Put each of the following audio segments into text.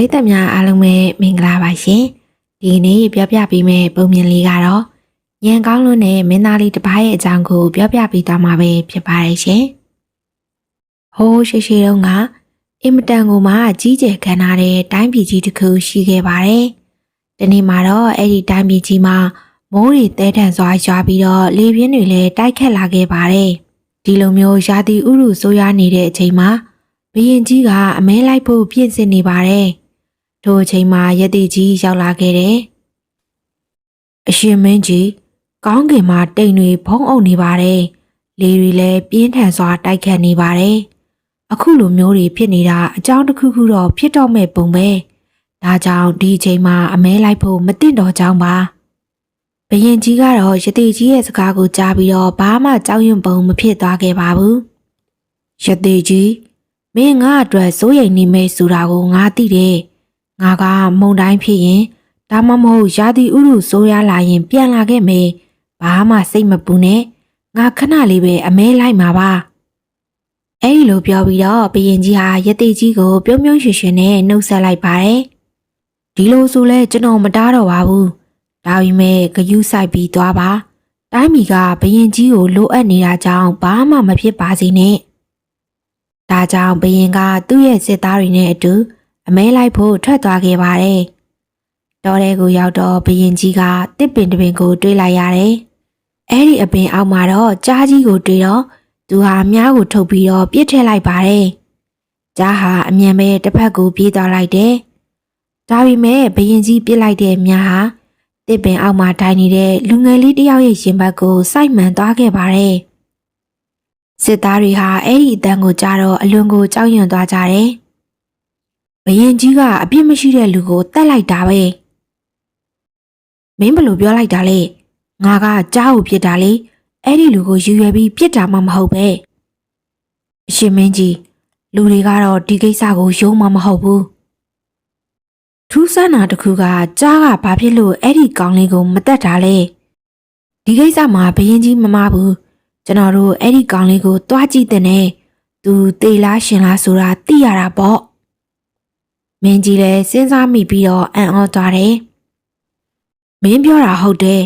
ရိသတ်များအားလုံးပဲမင်္ဂလာပါရှင်ဒီနေ့ပြောပြပေးမယ့်ပုံမြင်လေးကတော့ညံကောင်းလွန်းတဲ့မင်းသားလေးတစ်ပါးရဲ့အကြောင်းကို ပြောပြပေးသွားမှာပဲဖြစ်ပါတယ်ရှင်ဟိုးရှိရှိတုန်းကအင်မတန်ကိုမှကြီးကျယ်ခမ်းနားတဲ့တိုင်းပြည်ကြီးတစ်ခုရှိခဲ့ပါတယ်ဒီနေ့မှာတော့အဲ့ဒီတိုင်းပြည်ကြီးမှာမိုးတွေတဲထန်စွာရွာပြီးတော့လေပြင်းတွေလည်းတိုက်ခတ်လာခဲ့ပါတယ်ဒီလိုမျိုးရာသီဥတုဆိုးရွားနေတဲ့အချိန်မှာဘရင်ကြီးကအမဲလိုက်ဖို့ပြင်ဆင်နေပါတယ်။ ထိုအချိန်မှာရတိကြီးရောက်လာခဲ့တယ်။အရှင်မင်းကြီးကောင်းကင်မှာတိမ်တွေဖုံးအုပ်နေပါတယ်။လေတွေလည်းပြင်းထန်စွာတိုက်ခတ်နေပါတယ်။အခုလိုမျိုးတွေဖြစ်နေတာအကြောင်းတစ်ခုခုတော့ဖြစ်တော့မဲ့ပုံပဲ။ဒါကြောင့်ဒီအချိန်မှာအမဲလိုက်ဖို့မတင်တော့ကြောင်းပါ။ဘရင်ကြီးကတော့ရတိကြီးရဲ့စကားကိုကြားပြီးတော့ဘာမှကြောက်ရွံ့ပုံမဖြစ်သွားခဲ့ပါဘူး။ရတိကြီးမင်းငါအတွက်စိုးရိမ်နေမယ်ဆိုတာကိုငါသိတယ်။ ငါကမုံတိုင်းဖြစ်ရင်ဒါမှမဟုတ်ရာသီဥတုဆိုးရလာရင် ပြန်လာခဲ့မယ်။ဘာမှစိတ်မပူနဲ့။ငါခဏလေးပဲအမဲလိုက်မှာပါ။အဲဒီလိုပြောပြီးတော့ဘရင်ကြီးဟာရတိကြီးကိုပြုံးပြုံးရွှင်ရွှင်နဲ့နှုတ်ဆက်လိုက်ပါတယ်။ဒီလိုဆိုလဲကျွန်တော်မတားတော့ပါဘူး။ဒါပေမဲ့ဂယုဆိုင်ပြီးသွားပါ။တိုင်းပြည်ကဘရင်ကြီးကိုလိုအပ်နေတာကြောင့်ဘာမှမဖြစ်ပါစေနဲ့။ဒါကြောင့်ဘရင်ကသူ့ရဲ့စစ်သားတွေနဲ့အတူ အမဲလိုက်ဖို့ထွက်သွားခဲ့ပါတယ်။တော်တဲ့ကိုရောက်တော့ဘရင်ကြီးကတစ်ပင်တစ်ပင်ကိုတွေးလိုက်ရတယ်။အဲ့ဒီအပင်အောက်မှာတော့ကြားကြီးကိုတွေးတော့သူဟာမြားကိုထုတ်ပြီးတော့ပြစ်ထည့်လိုက်ပါတယ်။ကြားဟာအမြန်ပဲတစ်ဖက်ကိုပြေးသွားလိုက်တယ်။ဒါပေမဲ့ဘရင်ကြီးပြစ်လိုက်တဲ့မြားဟာတစ်ပင်အောက်မှာထိုင်နေတဲ့လူငယ်လေးတစ်ယောက်ရဲ့ရင်ဘတ်ကိုစိုက်မှန်သွားခဲ့ပါတယ်။စစ်သားတွေဟာအဲ့ဒီအတန်းကိုကြားတော့အလွန်ကိုကြောက်ရွံ့သွားကြတယ်။ ဘရင်ကြီးကအပြစ်မရှိတဲ့လူကိုတတ်လိုက်တာပဲ။မင်းဘယ်လိုပြောလိုက်တာလဲ။ငါကကြားကိုပြစ်တာလေ။အဲ့ဒီလူကိုယူရွယ်ပြီးပြစ်တာမှမဟုတ်ပဲ။အရှင်မင်းကြီးလူတွေကတော့ဒီကိစ္စကိုယုံမှမဟုတ်ဘူး။ထူးဆန်းတာတစ်ခုကကြားကဘာဖြစ်လို့အဲ့ဒီကောင်လေးကိုမတတ်တာလဲ။ဒီကိစ္စမှာဘရင်ကြီးမမဘူး။ကျွန်တော်တို့အဲ့ဒီကောင်လေးကိုတွားကြည့်တဲ့နဲ့သူတေလားရှင်လားဆိုတာသိရတာပေါ့ မင်းကြီးလည်းစဉ်းစားမိပြီးတော့အံ့ဩသွားတယ်မင်းပြောတာဟုတ်တယ်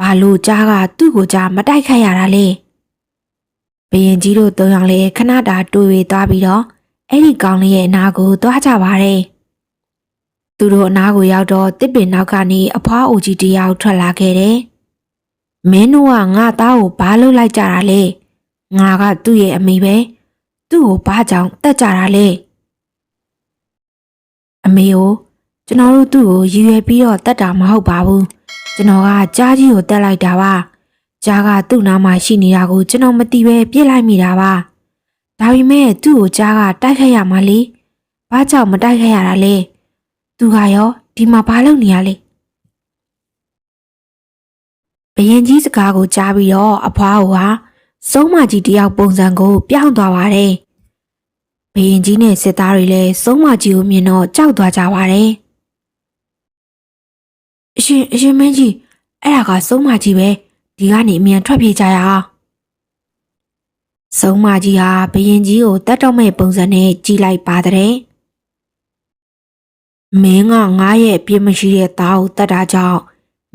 ဘာလို့ကြားကသူ့ကိုကြားမတိုက်ခိုက်ရတာလဲဘရင်ကြီးတို့သုံးယောက်လည်းခဏတာတွေ့ဝေသွားပြီးတော့အဲ့ဒီကောင်လေးရဲ့အနာကိုသွားကြပါတယ်သူတို့အနာကိုရောက်တော့တစ်ပင်နောက်ကနေအဖွားအိုကြီးတစ်ယောက်ထွက်လာခဲ့တယ်မင်းတို့ကငါသားကိုဘာလုပ်လိုက်ကြတာလဲငါကသူ့ရဲ့အမိပဲသူ့ကိုဘာကြောင့်တတ်ကြတာလဲ အမေကိုကျွန်တော်တို့သူ့ကိုရည်ရွယ်ပြီးတော့တတ်တာမဟုတ်ပါဘူးကျွန်တော်ကကြားကြီးကိုတက်လိုက်တာပါကြားကသူ့နားမှာရှိနေတာကိုကျွန်တော်မသိပဲပြစ်လိုက်မိတာပါဒါပေမဲ့သူ့ကိုကြားကတိုက်ခိုက်ရမှာလေဘာကြောင့်မတိုက်ခိုက်ရတာလဲသူကရောဒီမှာဘာလုပ်နေရလဲဘရင်ကြီးစကားကိုကြားပြီးတော့အဖွားကစုံးမကြီးတယောက်ပုံစံကိုပြောင်းသွားပါတယ်။ ဘရင်ကြီးနဲ့စစ်သားတွေလည်းစုံးမကြီးကိုမြင်တော့ကြောက်သွားကြပါတယ်။အရှင်အရှင်မင်းကြီးအဲ့ဒါကစုံးမကြီးပဲဒီကနေအမြန်ထွက်ပြေးကြရအောင်။စုံးမကြီးဟာဘရင်ကြီးကိုတတ်တော့မဲ့ပုံစံနဲ့ကြည်လိုက်ပါတဲ့။မင်းကငါရဲ့အပြစ်မရှိတဲ့သားကိုတတ်တာကြောင့်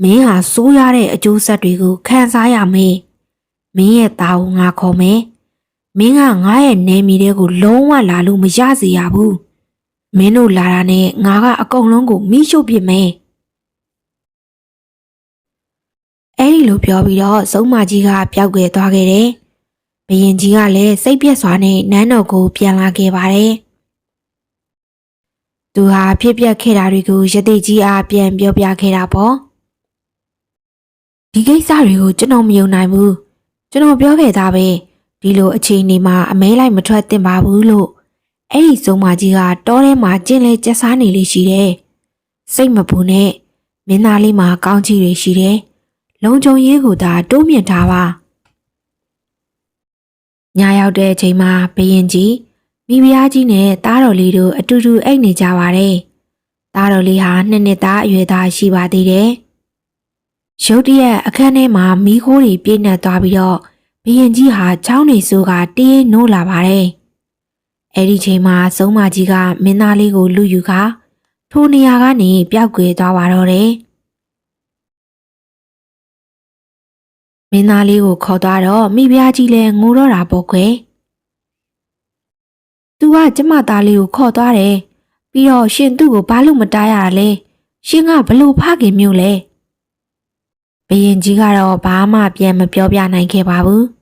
မင်းဟာဆိုးရတဲ့အကျိုးဆက်တွေကိုခံစားရမယ်။မင်းရဲ့သားကိုငါခေါ်မယ်။ မင်းကငါရဲ့နေမီတွေကိုလုံးဝလာလို့မရစေရဘူး။မင်းတို့လာတာနဲ့ငါကအကုန်လုံးကိုမိရှို့ပစ်မယ်။အဲ့ဒီလိုပြောပြီးတော့စုံမကြီးကပျောက်ကွယ်သွားခဲ့တယ်။ဘရင်ကြီးကလည်းစိတ်ပြက်စွာနဲ့နန်းတော်ကိုပြန်လာခဲ့ပါတယ်။သူဟာဖြစ်ပျက်ခဲ့တာတွေကိုရတိကြီးအားပြန်ပြောပြခဲ့တာပေါ့။ဒီကိစ္စတွေကိုကျွန်တော်မယုံနိုင်ဘူးကျွန်တော်ပြောခဲ့တာပဲ ဒီလိုအချိန်နေမှာအမဲလိုက်မထွက်သင့်ပါဘူးလို့အဲ့ဒီစုံမကြီးကတောထဲမှာကျင်းလဲကျက်စားနေလေးရှိတယ်စိတ်မပူနဲ့မင်းသားလေးမှာကောင်းချီတွေရှိတယ်လုံခြုံရေးကိုသာတိုးမြင့်ထားပါညရောက်တဲ့အချိန်မှာဘရင်ကြီးမိဖုရားကြီးနဲ့သားတော်လေးတို့အတူတူအိတ်နေကြပါတယ်သားတော်လေးဟာနှစ်နှစ်သားအရွယ်သားရှိပါသေးတယ်ရုတ်တရက်အခန်းထဲမှာမီးခိုးတွေပြည့်နှက်သွားပြီးတော့ ဘရင်ကြီးဟာချောင်းနေစိုးကတေးနိုးလာပါတယ်။အဲ့ဒီချိန်မှာစုံမကြီးကမင်းသားလေးကိုလူယူခါထိုနေရာကနေပျောက်ကွယ်သွားပါတော့တယ်မင်းသားလေးကိုခေါ်သွားတော့မိဖုရားကြီးလည်းငိုတော့တာပေါ့ကွယ်သူကကျမသားလေးကိုခေါ်သွားတယ်ပြီးတော့ရှင်သူ့ကိုဘာလို့မတားရတာလဲရှင်ကဘလို့ဖခင်မျိုးလဲဘယင်ကြီးကတော့ဘာမှပြန်မပြောပြနိုင်ခဲ့ပါဘူး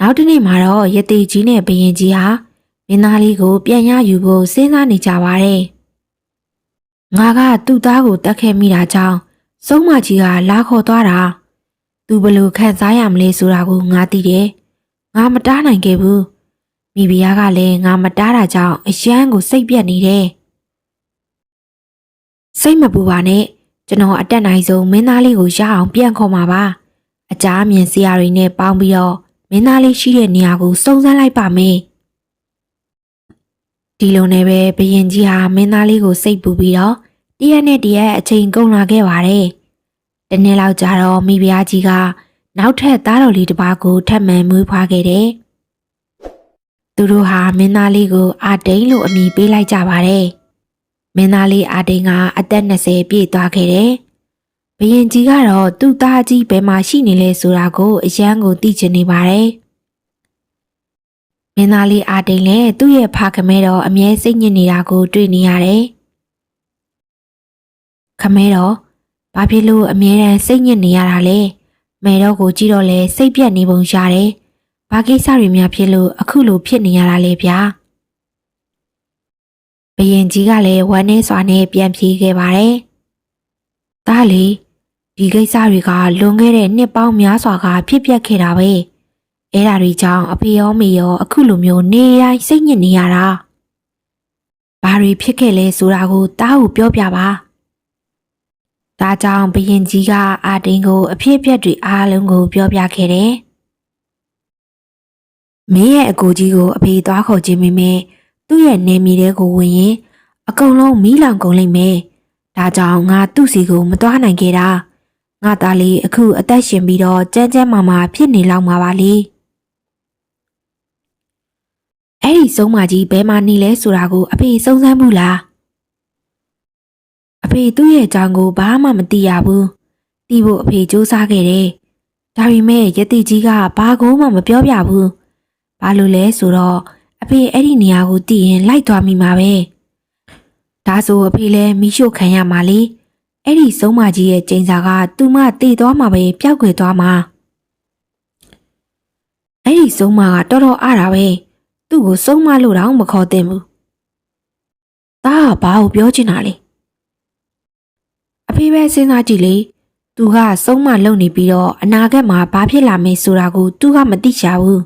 နောက်တစ်နေ့မှာတော့ရတိကြီးနဲ့ဘယင်ကြီးဟာမင်းသားလေးကို ပြန်ရယူဖို့စဉ်းစားနေကြပါတယ်ငါကသူ့သားကိုတတ်ခဲ့မိတာကြောင့်စုံမကြီးကလာခေါ်သွားတာသူဘလို့ခံစားရမလဲဆိုတာကိုငါသိတယ်ငါမတားနိုင်ခဲ့ဘူးမိဖုရားကလည်းငါမတားတာကြောင့်အယမ်းကိုစိတ်ပြက်နေတယ်စိတ်မပူပါနဲ့ကျွန်တော်အတက်နိုင်ဆုံးမင်းသားလေးကိုရအောင်ပြန်ခေါ်มาပါအကြအမြင်စရာတွေနဲ့ပေါင်းပြီးတော့ မင်းသားလေးရှိတဲ့နေရာကိုစုံစမ်းလိုက်ပါမယ်ဒီလိုနဲ့ပဲဘရင်ကြီးဟာမင်းသားလေးကိုစိတ်ပူပြီးတော့တရက်နဲ့တရက်အချိန်ကုန်လာခဲ့ပါတယ်တနေ့လောက်ကြာတော့မိဖုရားကြီးကနောက်ထပ်သားတော်လေးတစ်ပါးကိုထပ်မံမွေးဖွားခဲ့တယ်သူတို့ဟာမင်းသားလေးကိုအာတိန်လို့အမည်ပေးလိုက်ကြပါတယ်မင်းသားလေးအာတိန်ကအသက်20ပြည့်သွားခဲ့တယ် ဘရင်ကြီးကတော့သူ့သားကြီးဘယ်မှာရှိနေလဲဆိုတာကိုအယမ်းကိုသိချင်နေပါတယ်မင်းသားလေးအာတိန်လည်းသူ့ရဲ့ဖခမဲတော်အမြဲစိတ်ညစ်နေတာကို တွေ့နေရတယ်ခမဲတော်ဘာဖြစ်လို့အမြဲတမ်းစိတ်ညစ်နေရတာလဲမဲတော်ကိုကြည့်တော့လဲစိတ်ပြက်နေပုံရတယ်ဘာကိစ္စတွေများဖြစ်လို့အခုလိုဖြစ်နေရတာလဲဗျာဘရင်ကြီးကလည်းဝမ်းနေစွာနဲ့ပြန်ပြေးခဲ့ပါတယ်။ဒါလေ ဒီကိစ္စတွေကလွန်ခဲ့တဲ့နှစ်ပေါင်းများစွာကဖြစ်ပျက်ခဲ့တာပဲ။အဲဒါတွေကြောင့်အဖေရောမေရောအခုလိုမျိုးနေတိုင်းစိတ်ညစ်နေရတာ။ဘာတွေဖြစ်ခဲ့လဲဆိုတာကိုတားကိုပြောပြပါ။ဒါကြောင့်ဘရင်ကြီးကအာတိန်ကိုအဖြစ်အပျက်တွေအားလုံးကိုပြောပြခဲ့တယ်။မင်းရဲ့အကိုကြီးကိုအဖေသွားခေါ်ခြင်းမိမယ်သူ့ရဲ့နေမီတဲကိုဝင်ရင်အကုန်လုံးမီးလောင်ကုန်လိမ့်မယ်။ဒါကြောင့်ငါသူ့စီကိုမသွားနိုင်ခဲ့တာ။ ငါသားလေးအခုအသက်ရှင်ပြီးတော့ကြမ်းကြမ်းမာမာဖြစ်နေလောက်မှာပါလေ။အဲ့ဒီဆုံးမကြီးဘယ်မှာနေလဲဆိုတာကိုအဖေစုံစမ်းဘူးလား။အဖေသူ့ရဲ့အကြောင်းကိုဘာမှမသိရဘူး။တီးဖို့အဖေစူးစမ်းခဲ့တယ်။ဒါပေမဲ့ယတိကြီးကဘာကိုမှမပြောပြဘူး။ဘာလို့လဲဆိုတော့အဖေအဲ့ဒီနေရာကိုတည်ရင်လိုက်သွားမိမှာပဲဒါဆိုအဖေလည်းမိရှို့ခံရမှာလေ အဲ့ဒီဆုံးမကြီးရဲ့ကျိန်စာကသူမတည်သွားမှာပဲပျောက်ကွယ်သွားမှာအဲ့ဒီဆုံးမကတော်တော်အားတာပဲသူ့ကိုဆုံးမလို့တော့မခေါ်သင့်ဘူးဒါကဘာကိုပြောချင်တာလဲအဖေပဲစဉ်းစားကြည့်လေသူကဆုံးမလုံနေပြီးတော့အနာဂတ်မှာဘာဖြစ်လာမယ်ဆိုတာကိုသူကမသိချဘူး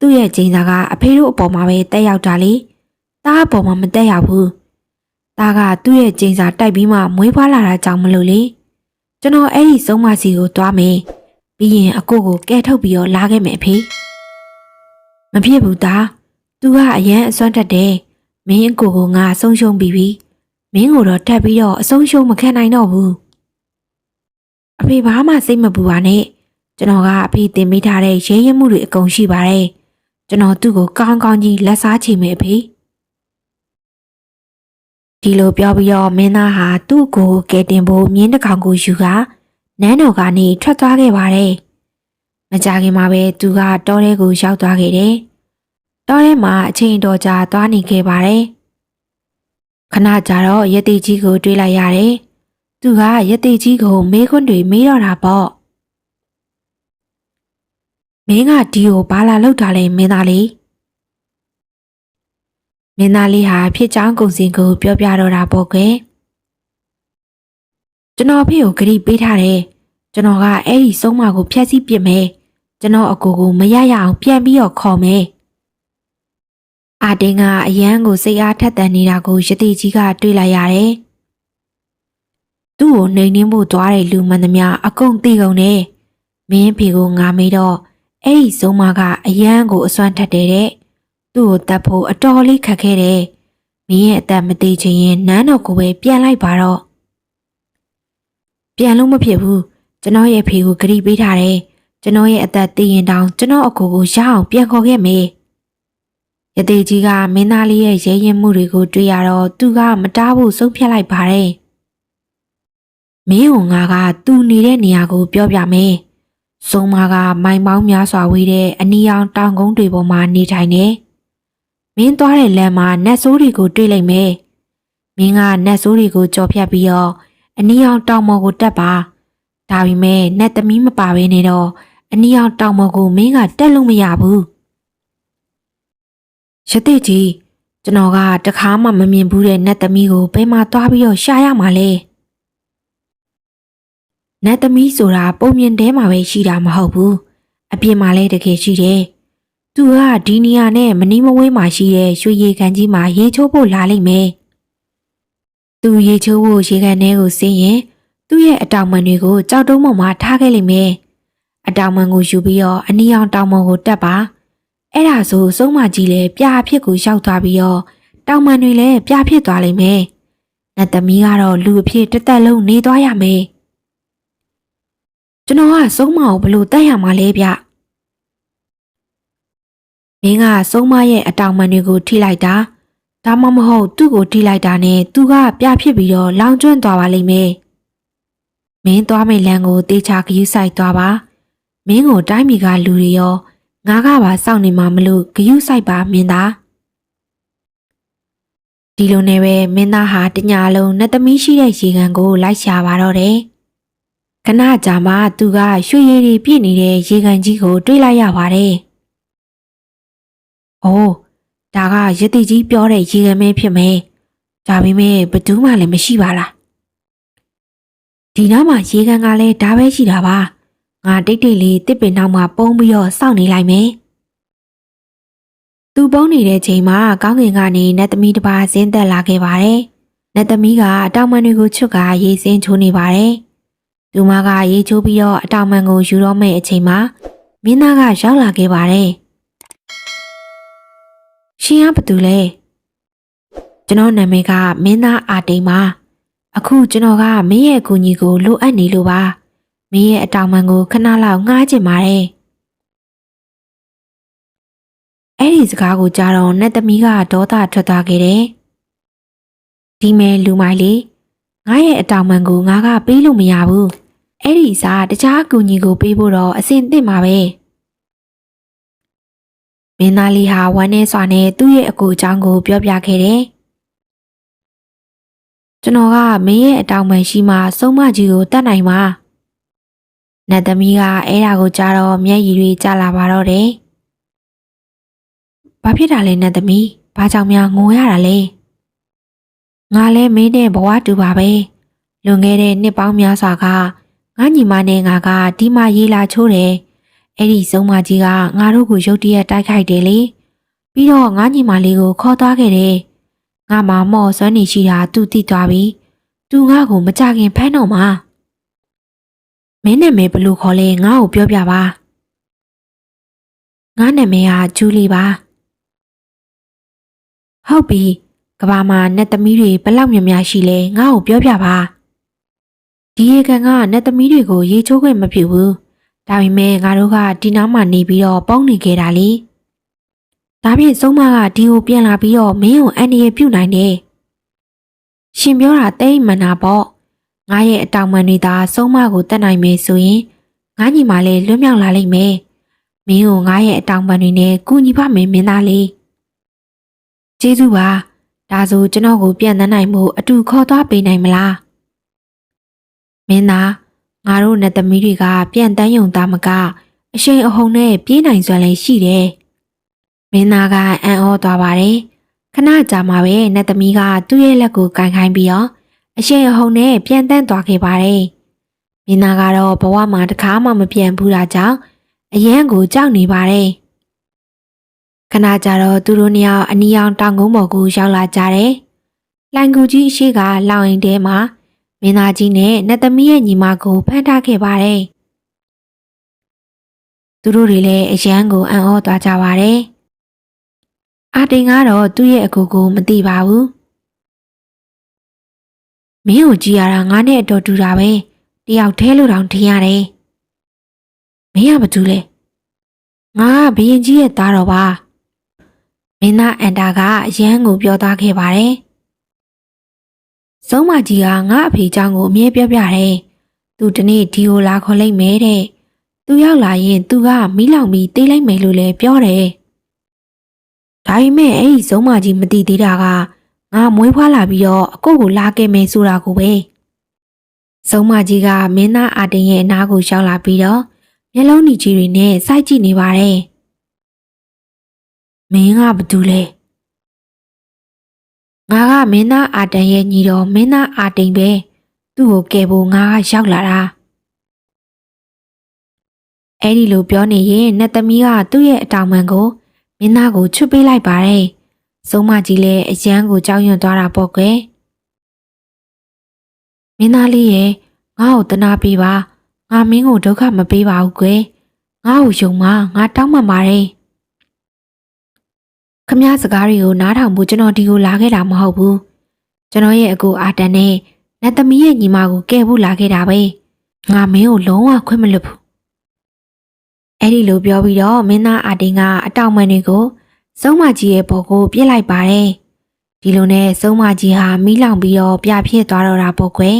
သူ့ရဲ့ကျင်းစာကအဖေတို့အပေါ်မှာပဲတက်ရောက်တာလေ။တားအပေါ်မှာမတက်ရောက်ဘူး။ တားကသူ့ရဲ့ကျင်းစာတိုက်ပြီးမှမွေးဖွားလာတာကြောင့်မလို့လေ။ကျွန်တော်အဲ့ဒီဆုံးမစီကိုသွားမယ်။ပြီးရင်အကိုကိုကဲထုတ်ပြီးတော့လာခဲ့မယ်အဖေ။မဖြစ်ဘူးသား။ तू ကအရန်အစွမ်းတက်တယ်။မင်းအကိုကိုငါအဆုံးရှုံးပြီးပြီ။မင်းကိုတော့တက်ပြီးတော့အဆုံးရှုံးမခံနိုင်တော့ဘူး။အဖေဘာမှစိတ်မပူပါနဲ့။ကျွန်တော်ကအဖေတင်ပေးထားတဲ့ရဲရဲမှုတွေအကုန်ရှိပါတယ်။ကျွန်တော်သူ့ကိုကောင်းကောင်းကြီးလက်စားချေမယ်ဖေ ဒီလိုပြောပြီးတော့မင်းသားဟာသူ့ကိုကဲတင်ဖို့မြင်းတစ်ကောင်ကိုယူကနန်းတော်ကနေထွက်သွားခဲ့ပါတယ်မကြခင်မှာပဲသူကတောထဲကိုရောက်သွားခဲ့တယ်တောထဲမှာအချိန်တော်ကြာသွားနေခဲ့ပါတယ်ခဏကြာတော့ရတိကြီးကိုတွေးလိုက်ရတယ်သူကရတိကြီးကိုမေးခွန်းတွေမေးတော့တာပေါ့မင်းကဒီကိုဘာလာလောက်တာလဲမင်းသားလေး မင်းသားလေးဟာဖြစ်ချောင်းကုန်စင်ကိုပြောပြတော့တာပေါ့ကွယ်ကျွန်တော်ဖေကိုဂရိပေးထားတယ်ကျွန်တော်ကအဲ့ဒီဆုံးမကိုဖျက်ဆီးပစ်မယ်ကျွန်တော်အကိုကိုမရရအောင်ပြန်ပြီးတော့ခေါ်မယ်အာတင်ကအရန်ကိုစိတ်အားထက်သန်နေတာကိုယတိကြီးကတွေ့လိုက်ရတယ်သူ့ကိုနှိမ်နှင်းဖို့သွားတဲ့လူမှန်သမျှအကုန်သိကုန်တယ်မင်းဖေကိုငါမေးတော့အဲ့ဒီဇုံမကအယမ်းကိုအစွမ်းထက်တယ်တဲ့ သူ့ကိုတတ်ဖို့အတော်လေးခက်ခဲတယ်မင်းရဲ့အသက်မသေးချင်ရင်နန်းတော်ကိုပဲပြန်လိုက်ပါတော့ပြန်လို့မဖြစ်ဘူးကျွန်တော်ရဲ့ဖေကိုဂရိပေးထားတယ်ကျွန်တော်ရဲ့အသက်တည်ရင်တောင်ကျွန်တော်အကိုကိုရအောင်ပြန်ခေါ်ခဲ့မေ။ရသေးကြီးကမင်းသားလေးရဲ့ရဲရင်မှုတွေကိုတွေ့ရတော့သူကမတားဖို့ဆုံးဖြတ်လိုက်ပါတယ်။မင်းဟိုငါကသူနေတဲ့နေရာကိုပြောပြမယ်။စုံမကမိုင်ပေါင်းများစွာဝေးတဲ့အနီရောင်တောင်ကုန်းတွေပေါ်မှာနေထိုင်နေ။ မင်းသွားတဲ့လမ်းမှာနတ်ဆိုးတွေကိုတွေ့လိုက်မယ်။မင်းကနတ်ဆိုးတွေကိုကြော်ဖြတ်ပြီးတော့အနီရောင်တောင်ပေါ်ကိုတက်ပါ။ဒါပေမဲ့နတ်သမီးမပါဘဲနေတော့အနီရောင်တောင်ပေါ်ကိုမင်းကတက်လို့မရဘူး။ရတိကြီးကျွန်တော်ကတခါမှမမြင်ဘူးတဲ့နတ်သမီးကိုဘယ်မှာသွားပြီးတော့ရှာရမှာလဲ။နတ်သမီးဆိုတာပုံမြင်တဲမှာပဲရှိတာမဟုတ်ဘူး။အပြင်မှာလည်းတကယ်ရှိတယ်။ သူကဒီနီယာနဲ့မနီးမဝေးမှာရှိတဲ့ရွှေရည်ကန်ကြီးမှာရေချိုးဖို့လာလိမ့်မယ်။သူရေချိုးဖို့ရေကန်ထဲကိုဆင်းရင်သူ့ရဲ့အတောင်ပံတွေကိုကြောက်တုံးပေါ်မှာထားခဲ့လိမ့်မယ်။အတောင်ပံကိုယူပြီးတော့အနီရောင်တောင်ပံကိုတက်ပါ။အဲ့ဒါဆိုစုံမကြီးလည်းပြာဖြစ်ကိုရောက်သွားပြီးတော့တောင်ပံတွေလည်းပြာဖြစ်သွားလိမ့်မယ်။နတ်သမီးကတော့လူအဖြစ်တစ်သက်လုံးနေသွားရမယ်။ကျွန်တော်ကစုံမကိုဘလို့တတ်ရမှာလဲဗျ။ မင်းကစုံမရဲ့အတောင်ပံတွေကိုထိလိုက်တာဒါမှမဟုတ်သူ့ကိုထိလိုက်တာနဲ့သူကပြဖြစ်ပြီးတော့လောင်ကျွမ်းသွားပါလိမ့်မယ်။မင်းသွားမယ့်လမ်းကိုတေချာဂယူးဆိုင်သွားပါ။မင်းကိုတိုင်းပြည်ကလူတွေရောငါကပါစောင့်နေမှာမလို့ဂယူးဆိုင်ပါမင်းသား။ဒီလိုနဲ့ပဲမင်းသားဟာတညာလုံးနှစ်သမီးရှိတဲ့ရေကန်ကိုလိုက်ရှာပါတော့တယ်။ခဏကြာမှသူကရွှေရည်တွေပြည့်နေတဲ့ရေကန်ကြီးကို တွေ့လိုက်ရပါတယ်။ အိုးဒါကရတိကြီးပြောတဲ့ရေကန်မဲဖြစ်မယ်။ဒါပေမဲ့ဘယ်သူမှလည်းမရှိပါလား။ဒီနားမှာရေကန်ကလည်းဒါပဲရှိတာပါ။ငါတိတ်တိတ်လေးတစ်ပင်နောက်မှာပုံပြီးတော့စောင့်နေလိုက်မယ်။သူပုံနေတဲ့ချိန်မှာကောင်းကင်ကနေနတ်သမီးတစ်ပါးဆင်းသက်လာခဲ့ပါတယ်။နတ်သမီးကတောင်ပန်တွေကိုချွတ်ကရေစင်းချိုးနေပါတယ်။သူမကရေချိုးပြီးတော့အတောင်ပန်ကိုယူတော့မယ့်အချိန်မှာမင်းသားကရောက်လာခဲ့ပါတယ်။ ရှင်ကဘာတူလဲ။ကျွန်တော်နာမည်ကမင်းသားအာတိန်ပါ။အခုကျွန်တော်ကမင်းရဲ့အကူအညီကိုလိုအပ်နေလို့ပါ။မင်းရဲ့အတောင်ပန်ကိုခဏလောက်ငှားချင်ပါတယ်။အဲ့ဒီစကားကိုကြားတော့နတ်သမီးကဒေါသထွက်သွားခဲ့တယ်။ဒီမဲ့လူမိုက်လေးငါရဲ့အတောင်ပန်ကိုငါကပေးလို့မရဘူး။အဲ့ဒီစားတခြားအကူအညီကိုပေးဖို့တော့အဆင်သင့်ပါပဲ။ မင်းသားလေးဟာဝမ်းနဲ့စွာနဲ့သူ့ရဲ့အကူအကြောင်းကိုပြောပြခဲ့တယ်။ကျွန်တော်ကမင်းရဲ့အတောင်ပန်ရှိမှစုံမကြီးကိုတတ်နိုင်ပါ။နတ်သမီးကအဲ့ဒါကိုကြားတော့မျက်ရည်တွေကျလာပါတော့တယ်။ဘာဖြစ်တာလဲနတ်သမီး။ဘာကြောင့်များငိုရတာလဲ။ငါလဲမင်းနဲ့ဘဝတူပါပဲ။လွန်ခဲ့တဲ့နှစ်ပေါင်းများစွာကငါညီမနဲ့ငါကဒီမှာရေးလာချိုးတယ်။ အဲ့ဒီစုံမကြီးကငါတို့ကိုရုတ်တရက်တိုက်ခိုက်တယ်လေ။ပြီးတော့ငါညီမလေးကိုခေါ်သွားခဲ့တယ်။ငါမမော့ဆွမ်းနေရှိတာသူသိသွားပြီ။သူငါ့ကိုမကြခင်ဖမ်းတော့မှာ။မင်းနာမည်ဘယ်လို့ခေါ်လဲငါ့ကိုပြောပြပါ။ငါနာမည်ကဂျူလီပါ။ဟုတ်ပြီ။ကဘာမှာနတ်သမီးတွေဘယ်လောက်များများရှိလဲငါ့ကိုပြောပြပါ။ဒီရေကန်ကနတ်သမီးတွေကိုရေချိုးခွင့်မပြုဘူး။ ဒါပေမဲ့ငါတို့ကဒီနားမှာနေပြီးတော့ပေါင်းနေခဲ့တာလေ။ဒါဖြင့်ဆုံးမကဒီကိုပြန်လာပြီးတော့မင်းကိုအန်ဒီရပြုတ်နိုင်တယ်။ရှင်ပြောတာတိတ်မှန်တာပေါ့။ငါရဲ့အတောင်ပံတွေသာဆုံးမကိုတတ်နိုင်မယ်ဆိုရင်ငါညီမလေးလွတ်မြောက်လာလိမ့်မယ်။မင်းကိုငါရဲ့အတောင်ပံတွေနဲ့ကူညီပါမယ်မင်းသားလေး။ကျေးဇူးပါ။ဒါဆိုကျွန်တော်ကိုပြန်သန်းနိုင်မှုအတူခေါ်သွားပေးနိုင်မလား။မင်းသား ငါတို့နဲ့သမီးတွေကပြန်တန်းယုံသားမကအရှိန်အဟုန်နဲ့ပြေးနိုင်စွမ်းလည်းရှိတယ်။မင်းသားကအံ့ဩသွားပါတယ်။ခဏကြာမှပဲနဲ့သမီးကသူ့ရဲ့လက်ကိုကန်ခိုင်းပြီးတော့အရှိန်အဟုန်နဲ့ပြန်တန်းသွားခဲ့ပါတယ်။မင်းသားကတော့ဘဝမှာတစ်ခါမှမပြန်ဘူးတာကြောင့်အရန်ကိုကြောက်နေပါတယ်။ခဏကြာတော့သူတို့နှစ်ယောက်အနီရောင်တောင်ကုန်းပေါ်ကိုရောက်လာကြတယ်။လိုင်ကူကြီးအရှိကလောင်အိမ်ထဲမှာ မင်းသားကြီးနဲ့နတ်သမီးရဲ့ညီမကိုဖမ်းထားခဲ့ပါတယ်။သူတို့တွေလည်းအရန်ကိုအံ့ဩသွားကြပါတယ်။အာတင်ကတော့သူ့ရဲ့အကူကိုမသိပါဘူး။မင်းကိုကြည်ရတာငါနဲ့အတော်တူတာပဲ။တယောက်တည်းလို့တောင်ထင်ရတယ်။မင်းကဘာတူလဲ။ငါကဘရင်ကြီးရဲ့သားတော်ပါမင်းသားအန်တာကအရန်ကိုပြောသားခဲ့ပါတယ်။ စုံမကြီးကငါအဖေချောင်းကိုအမြဲပြောပြတယ်။သူဒီနေ့ဒီကိုလာခေါ်လိုက်မယ်တဲ့။သူရောက်လာရင်သူကမီးလောင်ပြီးတေးလိုက်မယ်လို့လည်းပြောတယ်။ဒါပေမဲ့အဲ့ဒီစုံမကြီးမသိသေးတာကငါမွေးဖွားလာပြီးတော့အကိုကိုလာခဲ့မယ်ဆိုတာကိုပဲ။စုံမကြီးကမင်းသားအာတင်ရဲ့အနားကိုရှောက်လာပြီးတော့မျက်လုံးကြီးတွေနဲ့စိုက်ကြည့်နေပါတယ်။မင်းကဘာတူလဲ ငါကမင်းသားအာတန်ရဲ့ညီတော်မင်းသားအာတိန်ပဲသူ့ကိုကယ်ဖို့ငါကရောက်လာတာအဲ့ဒီလိုပြောနေရင်နတ်သမီးကသူ့ရဲ့အတောင်ပံကိုမင်းသားကိုချွတ်ပေးလိုက်ပါတယ်စုံမကြီးလည်းအရန်ကိုကြောက်ရွံ့သွားတာပေါ့ကွယ်မင်းသားလေးရဲ့ငါ့ကိုတနာပေးပါငါမင်းကိုဒုက္ခမပေးပါဘူးကွယ်ငါ့ကိုယုံမငါတောင်းပန်ပါတယ် ခမရစကားတွေကိုနားထောင်ဖို့ကျွန်တော်ဒီကိုလာခဲ့တာမဟုတ်ဘူးကျွန်တော်ရဲ့အကူအာတန်နဲ့နတ်သမီးရဲ့ညီမကိုကဲဖို့လာခဲ့တာပဲငါမင်းကိုလုံးဝခွင့်မလွတ်ဘူးအဲ့ဒီလိုပြောပြီးတော့မင်းသားအာတင်ကအတောင်ပံတွေကိုစုံမကြီးရဲ့ဘော်ကိုပြစ်လိုက်ပါတယ်ဒီလိုနဲ့စုံမကြီးဟာမီးလောင်ပြီးတော့ပြဖြစ်သွားတော့တာပေါ့ကွယ်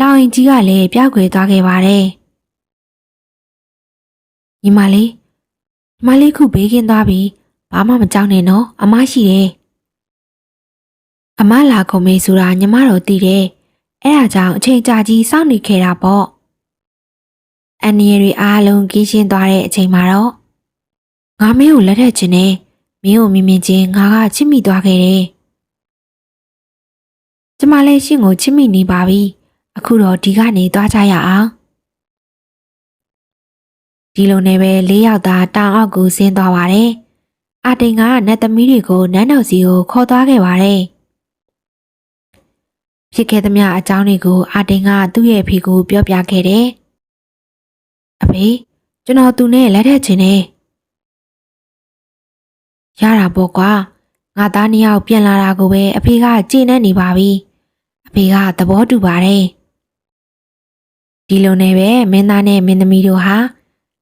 လောင်ရင်ကြီးကလည်းပြောက်ွယ်သွားခဲ့ပါတယ်ညီမလေးညီ မလေးခုဘေးကင်းသွားပြီဘာမှမကြောက်နဲ့နော်အမရှိတယ်အမလာကုန်မေးဆိုတာညီမတို့သိတယ်အဲ့ဒါကြောင့်အချိန်ကြာကြီးစောင့်နေခဲ့တာပေါ့အန်နီရီအားလုံးကင်းရှင်းသွားတဲ့အချိန်မှာတော့ငါမင်းကိုလက်ထက်ခြင်းနဲ့မင်းကိုမြင်မြင်ချင်းငါကချစ်မိသွားခဲ့တယ်ကျမလည်းရှင့်ကိုချစ်မိနေပါပြီအခုတော့ဒီကနေသွားကြရအောင် ဒီလိုနဲ့ပဲလေးယောက်သားတောင်အောက်ကိုဆင်းသွားပါတယ်အာတိန်ကနတ်သမီးတွေကိုနန်းတော်စီကိုခေါ်သွားခဲ့ပါတယ်ဖြစ်ခဲ့သမျှအကြောင်းတွေကိုအာတိန်ကသူ့ရဲ့အဖေကိုပြောပြခဲ့တယ်အဖေကျွန်တော်သူနဲ့လက်ထက်ခြင်းနဲ့ရတာပေါ့ကွာငါသားနှစ်ယောက်ပြန်လာတာကိုပဲအဖေကကြည်နေနေပါပြီအဖေကသဘောတူပါတယ်ဒီလိုနဲ့ပဲမင်းသားနဲ့မင်းသမီးတို့ဟာ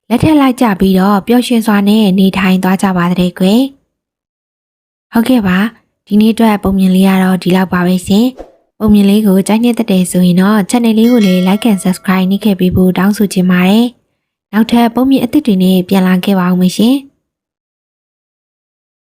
လက်ထက်လိုက်ကြပြီးတော့ပျော်ရွှင်စွာနဲ့နေထိုင်သွားကြပါတဲ့ကွယ်ဟုတ်ကဲ့ပါဒီနေ့အတွက်ပုံမြင်လေးကတော့ဒီလောက်ပါပဲရှင်ပုံမြင်လေးကိုကြိုက်နေတဲ့တဲ့ဆိုရင်တော့ channel လေးကိုလည်း like and subscribe နှိပ်ခဲ့ပေးဖို့တောင်းဆိုချင်ပါတယ်နောက်ထပ်ပုံမြင်အသစ်တွေနဲ့ပြန်လာခဲ့ပါအောင်မရှင်